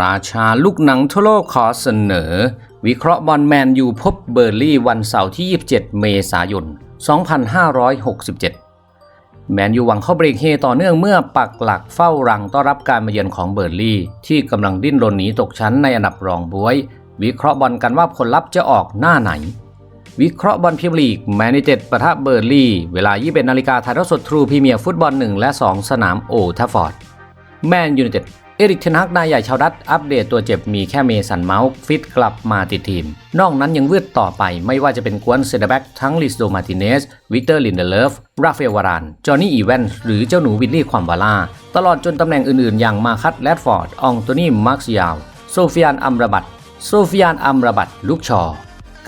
ราชาลูกหนังทั่วโลกขอเสนอ วิเคราะห์บอลแมนยูพบเบอร์ลี่วันเสาร์ที่ 27 เมษายน 2567 แมนยูหวังเข้าเบรกเฮต่อเนื่องเมื่อปักหลักเฝ้ารังต้อนรับการมาเยือนของเบอร์ลี่ ที่กำลังดิ้นรนหนีตกชั้นในอันดับรองบวย วิเคราะห์บอลกันว่าผลลัพธ์จะออกหน้าไหน วิเคราะห์บอลพรีเมียร์ลีกแมนยูเต็ดปะทะเบอร์ลี่ เวลา 21นาฬิกาถ่ายทอดสดทรูพรีเมียร์ฟุตบอล 1 และ 2 สนามโอทัฟฟอร์ดแมนยูไนเต็ดเอริกเทนักนายใหญ่ชาวดัตอัปเดตตัวเจ็บมีแค่เมสันเมาส์ฟิตกลับมาติดทีม นอกนั้นยังวืดต่อไปไม่ว่าจะเป็นกวนเซเดแบ็กทั้งลิสโดมาติเนส วิกเตอร์ลินเดเลฟ ราฟเอลวาราน จอห์นนี่อีแวนส์หรือเจ้าหนูวิลลี่ความวาลาตลอดจนตำแหน่งอื่นๆ อย่างมาคัตแรดฟอร์ดอองโตนี่มาร์คซิยาว โซฟิยานอัมรบัตโซฟิยานอัมรบัตลูกชอ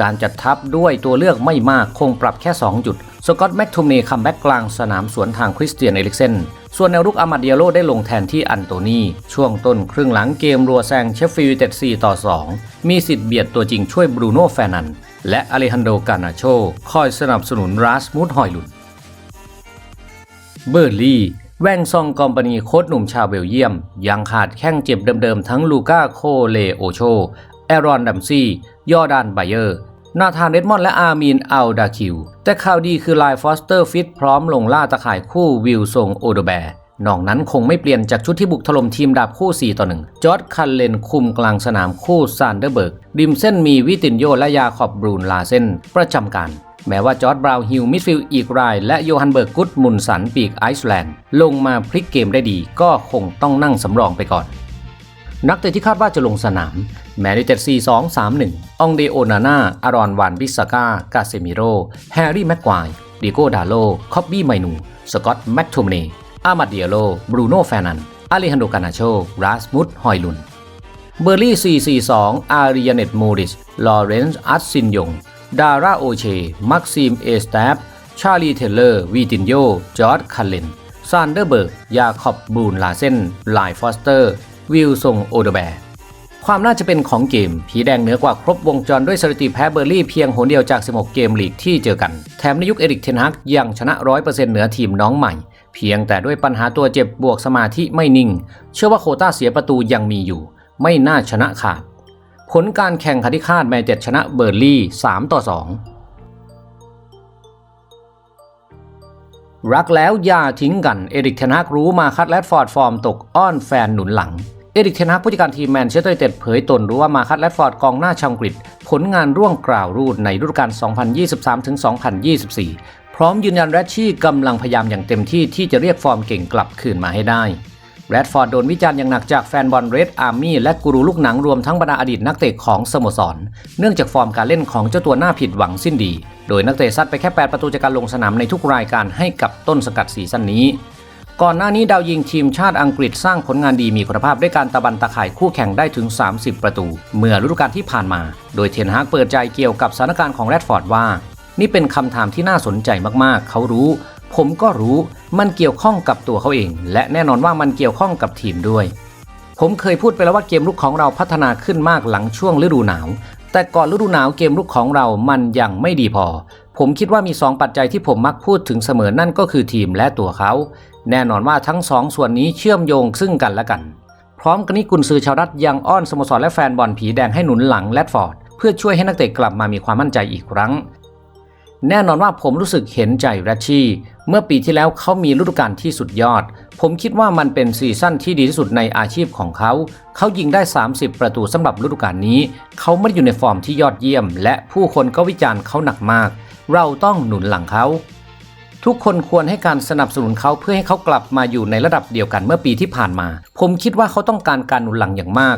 การจัดทัพด้วยตัวเลือกไม่มากคงปรับแค่ 2 จุด สกอตแม็กทูมเน่คัมแบ็กกลางสนามสวนทางคริสเตียนเอลิกเซน ส่วนแนวรุกอามาเดียโลได้ลงแทนที่อันโตนีช่วงต้นครึ่งหลังเกมรัวแซงเชฟฟิลด์เต็ด4ต่อ 2 มีสิทธิ์เบียดตัวจริงช่วยบรูโน่แฟนัน และอเลฮันโดกานาโชคอยสนับสนุนราสมุดฮอยลุนเบอร์ลี่แวงซองกอมปานีโค้ชหนุ่มชาวเบลเยียม ยังขาดแข้งเจ็บเดิมๆ ทั้งลูก้าโคเลโอโช แอรอนดัมซี่ ยอดานไบเยอร์ นาธานเดดมอนด์และอาร์มีนอัลดาคิว แต่ข่าวดีคือไลฟอสเตอร์ฟิตพร้อมลงล่าตะข่ายคู่วิลทรงโอโดแบร์นอกนั้นคงไม่เปลี่ยนจากชุดที่บุกถล่มทีมดาบคู่ 4 ต่อ 1 จอร์ดคันเลนคุมกลางสนามคู่ซานเดอร์เบิร์ก ริมเส้นมีวิตินโยและยาขอบบรูนลาเซนประจำการ แม้ว่าจอร์ดบราวน์ฮิลมิดฟิลด์อีกราย และโยฮันเบิร์กกุดมุนสันปีกไอซ์แลนด์ ลงมาพลิกเกมได้ดี ก็คงต้องนั่งสำรองไปก่อน นักเตะที่คาดว่าจะลงสนาม แมนยูเต็ด4 2 3 1 องเดโอนาน่า อารอนวานบิสกากาเซมิโร แฮร์รี่แม็กควายดิโกดาโล คอบบี้ไมนู สกอตต์แมคโทมเนอามาเดียโล บรูโน่แฟนัน อาเลฮันโดกานาโช ราสมุดฮอยลุน เบอร์ลี่442 อาริยเนตมูริส ลอเรนซ์อัตซินยง ดาราโอเช มักซิมเอสแตปชาลีเทเลอร์ วีตินโย จอร์ดคันเลนซานเดอร์เบิร์ก ยาคอบบูนลาเซนไลฟอสเตอร์ วิลทรงโอเดแบร์ความน่าจะเป็นของเกม ผีแดงเหนือกว่าครบวงจรด้วยสถิติแพ้เบอร์ลี่เพียงหนเดียวจาก 16 เกมลีกที่เจอกัน แถมในยุคเอริกเทนฮักยังชนะ 100%เหนือทีมน้องใหม่ เพียงแต่ด้วยปัญหาตัวเจ็บบวกสมาธิไม่นิ่ง เชื่อว่าโคต้าเสียประตูยังมีอยู่ ไม่น่าชนะขาด ผลการแข่งขันที่คาดแมนเจ็ดชนะเบอร์ลี่ 3 ต่อ 2 รักแล้วอย่าทิ้งกัน เอริกเทนฮักรู้มาคัดแลดฟอร์ดฟอร์มตกอ้อนแฟนหนุนหลัง เอริกเทนฮักผู้จัดการทีมแมนเชสเตอร์ยูไนเต็ดเผยตนรู้ว่ามาคัดแลดฟอร์ดกองหน้าชาวอังกฤษ ผลงานร่วงกล่าวรูดในฤดูกาล 2023-2024 พร้อมยืนยันแรชชี่กำลังพยายามอย่างเต็มที่ที่จะเรียกฟอร์มเก่งกลับคืนมาให้ได้ แรดฟอร์ดโดนวิจารณ์อย่างหนักจากแฟนบอลเรดอาร์มี่และกูรูลูกหนังรวมทั้งบรรดาอดีตนักเตะของสโมสร เนื่องจากฟอร์มการเล่นของเจ้าตัวหน้าผิดหวังสิ้นดี โดยนักเตะซัดไปแค่ 8 ประตูจากการลงสนามในทุกรายการให้กับต้นสกัดซีซั่นนี้ ก่อนหน้านี้ดาวยิงทีมชาติอังกฤษสร้างผลงานดีมีคุณภาพด้วยการตะบันตะข่ายคู่แข่งได้ถึง 30 ประตู เมื่อฤดูกาลที่ผ่านมา โดยเทนฮากเปิดใจเกี่ยวกับสถานการณ์ของแรดฟอร์ดว่า นี่เป็นคำถามที่น่าสนใจมากๆ เขารู้ ผมก็รู้มันเกี่ยวข้องกับตัวเขาเอง และแน่นอนว่ามันเกี่ยวข้องกับทีมด้วย ผมเคยพูดไปแล้วว่าเกมลุกของเราพัฒนาขึ้นมากหลังช่วงฤดูหนาว แต่ก่อนฤดูหนาวเกมลุกของเรามันยังไม่ดีพอ ผมคิดว่ามี 2 ปัจจัยที่ผมมักพูดถึงเสมอนั่นก็คือทีมและตัวเขา แน่นอนว่าทั้งสองส่วนนี้เชื่อมโยงซึ่งกันและกัน พร้อมกันนี้กุนซือชาวรัฐยังอ้อนสโมสรและแฟนบอลผีแดงให้หนุนหลังแรดฟอร์ดเพื่อช่วยให้นักเตะกลับมามีความมั่นใจอีกครั้งแน่นอนว่าผมรู้สึกเห็นใจแรชชี่ เมื่อปีที่แล้วเขามีฤดูกาลที่สุดยอด ผมคิดว่ามันเป็นซีซั่นที่ดีที่สุดในอาชีพของเขา เขายิงได้ 30 ประตูสำหรับฤดูกาลนี้ เขาไม่ได้อยู่ในฟอร์มที่ยอดเยี่ยม และผู้คนก็วิจารณ์เขาหนักมาก เราต้องหนุนหลังเขา ทุกคนควรให้การสนับสนุนเขาเพื่อให้เขากลับมาอยู่ในระดับเดียวกันเมื่อปีที่ผ่านมา ผมคิดว่าเขาต้องการการหนุนหลังอย่างมาก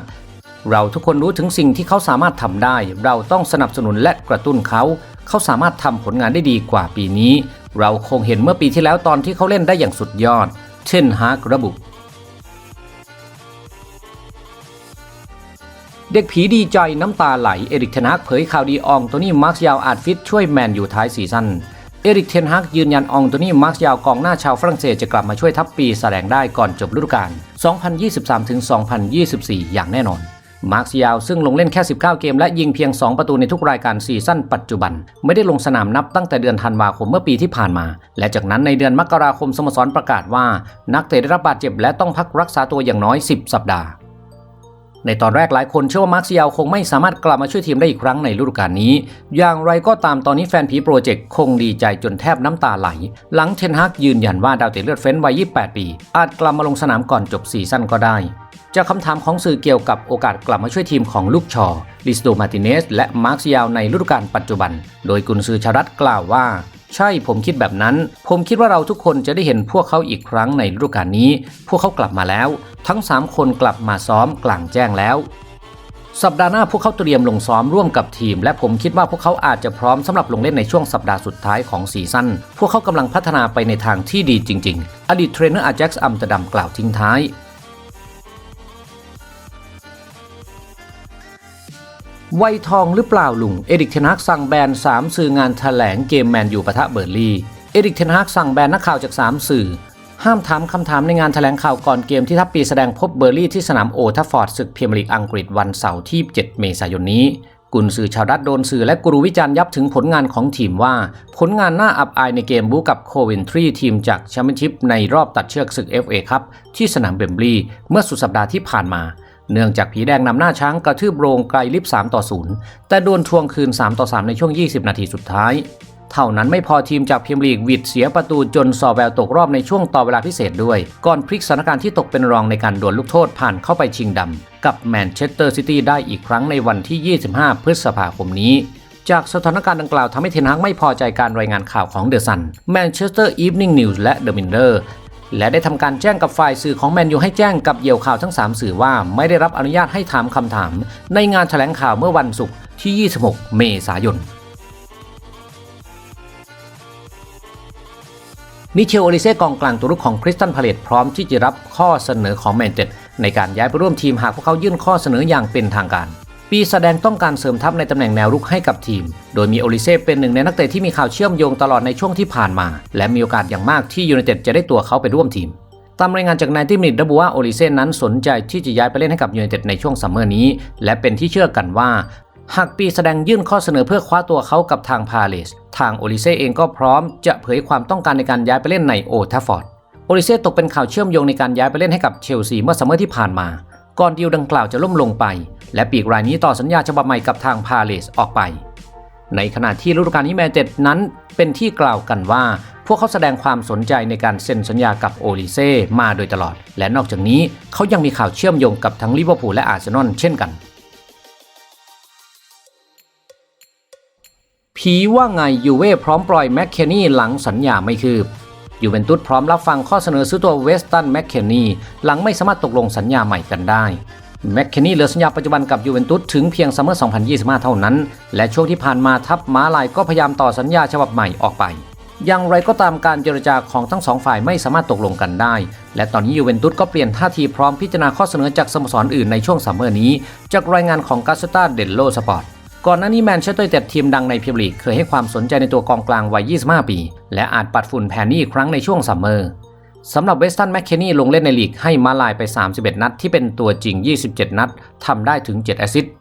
เราทุกคนรู้ถึงสิ่งที่เขาสามารถทำได้ เราต้องสนับสนุนและกระตุ้นเขา เขาสามารถทำผลงานได้ดีกว่าปีนี้ เราคงเห็นเมื่อปีที่แล้วตอนที่เขาเล่นได้อย่างสุดยอด เช่นฮาร์กระบุ เด็กผีดีใจน้ำตาไหล เอริกเทนฮักเผยข่าวดีอองโตนี่มาร์คยาวอาจฟิตช่วยแมนอยู่ท้ายซีซั่นเอริกเทนฮักยืนยันอองโตนี่มาร์คยาวกองหน้าชาวฝรั่งเศสจะกลับมาช่วยทัพปีแสดงได้ก่อนจบฤดูกาล 2023-2024 อย่างแน่นอน มาร์คยาวซึ่งลงเล่นแค่ 19 เกม และยิงเพียง 2 ประตูในทุกรายการซีซั่นปัจจุบัน ไม่ได้ลงสนามนับตั้งแต่เดือนธันวาคมเมื่อปีที่ผ่านมา และจากนั้นในเดือนมกราคมสโมสรประกาศว่า นักเตะได้รับบาดเจ็บและต้องพักรักษาตัวอย่างน้อย 10 สัปดาห์ในตอนแรกหลายคนเชื่อว่ามาร์คซิยาลคงไม่สามารถกลับมาช่วยทีมได้อีกครั้งในฤดูกาลนี้ อย่างไรก็ตามตอนนี้แฟนผีโปรเจกต์คงดีใจจนแทบน้ำตาไหล หลังเทนฮักยืนยันว่าดาวเตะเลือดเฟ้นวัย 28 ปี อาจกลับมาลงสนามก่อนจบซีซั่นก็ได้ จากคำถามของสื่อเกี่ยวกับโอกาสกลับมาช่วยทีมของลูกชอลิสโดมาติเนส และมาร์คซิยาลในฤดูกาลปัจจุบัน โดยกุนซือชารัตกล่าวว่า ใช่ผมคิดแบบนั้น ผมคิดว่าเราทุกคนจะได้เห็นพวกเขาอีกครั้งในฤดูกาลนี้ พวกเขากลับมาแล้ว ทั้ง 3 คนกลับมาซ้อมกลางแจ้งแล้ว สัปดาห์หน้าพวกเขาเตรียมลงซ้อมร่วมกับทีม และผมคิดว่าพวกเขาอาจจะพร้อมสำหรับลงเล่นในช่วงสัปดาห์สุดท้ายของซีซั่นพวกเขากำลังพัฒนาไปในทางที่ดีจริง ๆ อดีตเทรนเนอร์อาแจ็กซ์อัมเตอร์ดัมกล่าวทิ้งท้าย วยทองหรือเปล่าลุง เอริกเทนฮากสั่งแบน3สื่องานแถลงเกมแมนยูปะทะเบอร์ลี่ เอริกเทนฮากสั่งแบนนักข่าวจาก 3 สื่อ ห้ามถามคำถามในงานแถลงข่าวก่อนเกมที่ทัพปีแสดงพบเบอร์ลี่ที่สนามโอทัฟฟอร์ดศึกเมียร์ลีกอังกฤษวันเสาร์ที่ 7 เมษายนนี้กุนสื่อชาวดัตโดนสื่อและกูรูวิจารณ์ยับถึงผลงานของทีมว่า ผลงานน่าอับอายในเกมบู๊กับโคเวนทรีทีมจากแชมเปี้ยนชิพในรอบตัดเชือกศึก FA ครับที่สนามเบมบลีย์เมื่อสุดสัปดาห์ที่ผ่านมา เนื่องจากผีแดงนำหน้าช้างกระทืบโรงไกลลิฟ3ต่อ 0 แต่โดนทวงคืน 3 ต่อ 3 ในช่วง 20 นาทีสุดท้าย เท่านั้นไม่พอทีมจากพรีเมียร์ลีกวิดเสียประตูจนซอแวลตกรอบในช่วงต่อเวลาพิเศษด้วย ก่อนพลิกสถานการณ์ที่ตกเป็นรองในการดวลลูกโทษผ่านเข้าไปชิงดำกับแมนเชสเตอร์ซิตี้ได้อีกครั้งในวันที่ 25 พฤษภาคมนี้จากสถานการณ์ดังกล่าวทำให้เทนฮากไม่พอใจการรายงานข่าวของเดอะซัน แมนเชสเตอร์อีฟนิงนิวส์และเดอะมินเดอร์ และได้ทำการแจ้งกับฝ่ายสื่อของแมนยูให้แจ้งกับเหยี่ยวข่าวทั้ง 3 สื่อว่าไม่ได้รับอนุญาตให้ถามคำถาม ในงานแถลงข่าวเมื่อวันศุกร์ที่ 26 เมษายนมิเชลโอลิเซ่กองกลางตัวรุกของคริสตันพาเลตพร้อมที่จะรับข้อเสนอของแมนเชสเตอร์ในการย้ายไปร่วมทีมหากพวกเขายื่นข้อเสนออย่างเป็นทางการ ปีแสดงต้องการเสริมทัพในตำแหน่งแนวรุกให้กับทีม โดยมีโอลิเซ่เป็นหนึ่งในนักเตะที่มีข่าวเชื่อมโยงตลอดในช่วงที่ผ่านมา และมีโอกาสอย่างมากที่ยูไนเต็ดจะได้ตัวเขาไปร่วมทีม ตามรายงานจากนายติมินิตระบุว่าโอลิเซ่นั้นสนใจที่จะย้ายไปเล่นให้กับยูไนเต็ดในช่วงซัมเมอร์นี้ และเป็นที่เชื่อกันว่า หากปีแสดงยื่นข้อเสนอเพื่อคว้าตัวเขากับทางพาเลส ทางโอลิเซ่เองก็พร้อมจะเผยความต้องการในการย้ายไปเล่นในโอทัฟฟอร์ด โอลิเซ่ตกเป็นข่าวเชื่อมโยงในการย้ายไปเล่นให้กับเชลซีเมื่อซัมเมอร์ที่ผ่านมา ก่อนดีลดังกล่าวจะล่มลงไป และปีกรายนี้ต่อสัญญาฉบับใหม่กับทางพาเลสออกไป ในขณะที่ฤดูกาลนี้แมนเต็ดนั้นเป็นที่กล่าวกันว่า พวกเขาแสดงความสนใจในการเซ็นสัญญากับโอลิเซ่มาโดยตลอด และนอกจากนี้เขายังมีข่าวเชื่อมโยงกับทั้งลิเวอร์พูลและอาร์เซนอลเช่นกันผีว่าไงยูเว่พร้อมปล่อยแมคเคนี่หลังสัญญาไม่คืบ ยูเวนตุสพร้อมรับฟังข้อเสนอซื้อตัวเวสตันแมคเคนนีหลังไม่สามารถตกลงสัญญาใหม่กันได้แมคเคนนีเหลือสัญญาปัจจุบันกับยูเวนตุสถึงเพียงซัมเมอร์ 2025 เท่านั้น และช่วงที่ผ่านมาทัพม้าลายก็พยายามต่อสัญญาฉบับใหม่ออกไป อย่างไรก็ตามการเจรจาของทั้งสองฝ่ายไม่สามารถตกลงกันได้ และตอนนี้ยูเวนตุสก็เปลี่ยนท่าทีพร้อมพิจารณาข้อเสนอจากสโมสรอื่นในช่วงซัมเมอร์นี้ จากรายงานของกาสตาเดลโลสปอร์ต ก่อนหน้านี้แมนเชสเตอร์ยูไนเต็ดทีมดังในพรีเมียร์ลีกเคยให้ความสนใจในตัวกองกลางวัย 25 ปี และอาจปัดฝุ่นแผนนี้อีกครั้งในช่วงซัมเมอร์สำหรับเวสตันแมคเคนี่ลงเล่นในลีกให้มาลายไป 31 นัด ที่เป็นตัวจริง 27 นัดทำได้ถึง 7 แอสซิสต์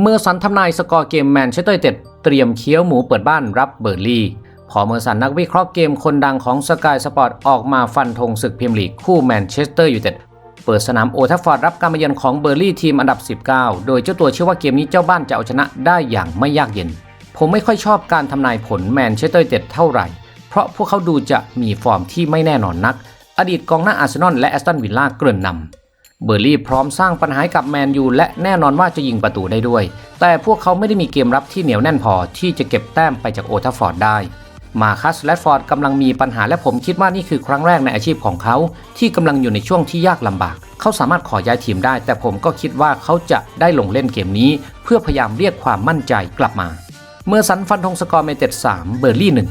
เมื่อสันทำนายสกอร์เกมแมนเชสเตอร์ยูไนเต็ดเตรียมเคี้ยวหมูเปิดบ้านรับเบอร์ลีพอเมอร์สันนักวิเคราะห์เกมคนดังของสกายสปอร์ตออกมาฟันธงศึกพรีเมียร์ลีกคู่แมนเชสเตอร์ยูไนเต็ด เปิดสนามโอทัฟฟอร์ดรับการมาเยือนของเบอร์ลี่ทีมอันดับ 19 โดยเจ้าตัวเชื่อว่าเกมนี้เจ้าบ้านจะเอาชนะได้อย่างไม่ยากเย็น ผมไม่ค่อยชอบการทำนายผลแมนเชสเตอร์ยูไนเต็ดเท่าไหร่ เพราะพวกเขาดูจะมีฟอร์มที่ไม่แน่นอนนัก อดีตกองหน้าอาร์เซนอลและแอสตันวิลล่าเกริ่นนำเบอร์ลี่พร้อมสร้างปัญหากับแมนยูและแน่นอนว่าจะยิงประตูได้ด้วย แต่พวกเขาไม่ได้มีเกมรับที่เหนียวแน่นพอที่จะเก็บแต้มไปจากโอทัฟฟอร์ดได้ มาคัสและฟอร์ดกำลังมีปัญหาและผมคิดว่านี่คือครั้งแรกในอาชีพของเขา ที่กำลังอยู่ในช่วงที่ยากลำบาก เขาสามารถขอย้ายทีมได้ แต่ผมก็คิดว่าเขาจะได้ลงเล่นเกมนี้ เพื่อพยายามเรียกความมั่นใจกลับมา เมื่อสันฟันธงสกอร์เมเต็ด3เบอร์ลี่1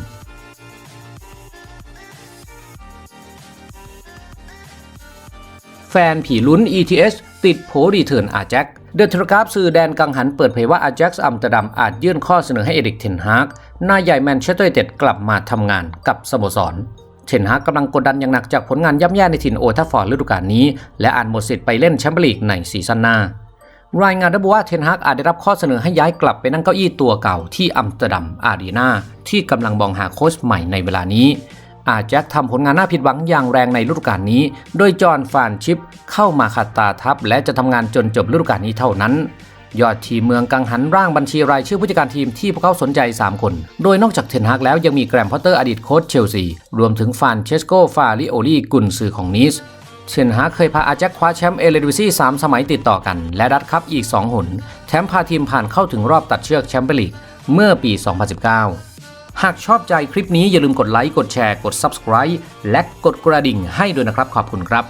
แฟนผีลุ้น ETS ติดโผรีเทิร์นอาแจ็คเดอะทรกราฟสื่อแดนกังหันเปิดเผยว่าอาแจ็คอัมสเตอร์ดัมอาจยื่นข้อเสนอให้เอริกเทนฮาก นายใหญ่แมนเชสเตอร์ยูไนเต็ดกลับมาทำงานกับสโมสรเทนฮากกำลังกดดันอย่างหนักจากผลงานย่ำแย่ในถิ่นโอทัฟฟอร์ดฤดูกาลนี้ และอาจหมดสิทธิ์ไปเล่นแชมเปี้ยนลีกในซีซั่นหน้ารายงานระบุว่าเทนฮากอาจได้รับข้อเสนอให้ย้ายกลับไปนั่งเก้าอี้ตัวเก่าที่อัมสเตอร์ดัมอารีนาที่กำลังมองหาโค้ชใหม่ในเวลานี้ อาแจ็คทำผลงานน่าผิดหวังอย่างแรงในฤดูกาลนี้ โดยจอห์นฟานชิปเข้ามาขัดตาทัพและจะทำงานจนจบฤดูกาลนี้เท่านั้น ยอดทีมเมืองกังหันร่างบัญชีรายชื่อผู้จัดการทีมที่พวกเขาสนใจ 3 คน โดยนอกจากเทนฮากแล้วยังมีแกรมพอตเตอร์อดีตโค้ชเชลซี รวมถึงฟานเชสโกฟาริโอลีกุนซือของนิสเชนฮากเคยพาอาแจ็คคว้าแชมป์เอเลดิวิซี่3สมัยติดต่อกัน และดัดคัพอีก 2 หน แถมพาทีมผ่านเข้าถึงรอบตัดเชือกแชมเปี้ยนลีกเมื่อปี 2019 หากชอบใจคลิปนี้อย่าลืมกดไลค์ กดแชร์ กด Subscribe และกดกระดิ่งให้ด้วยนะครับ ขอบคุณครับ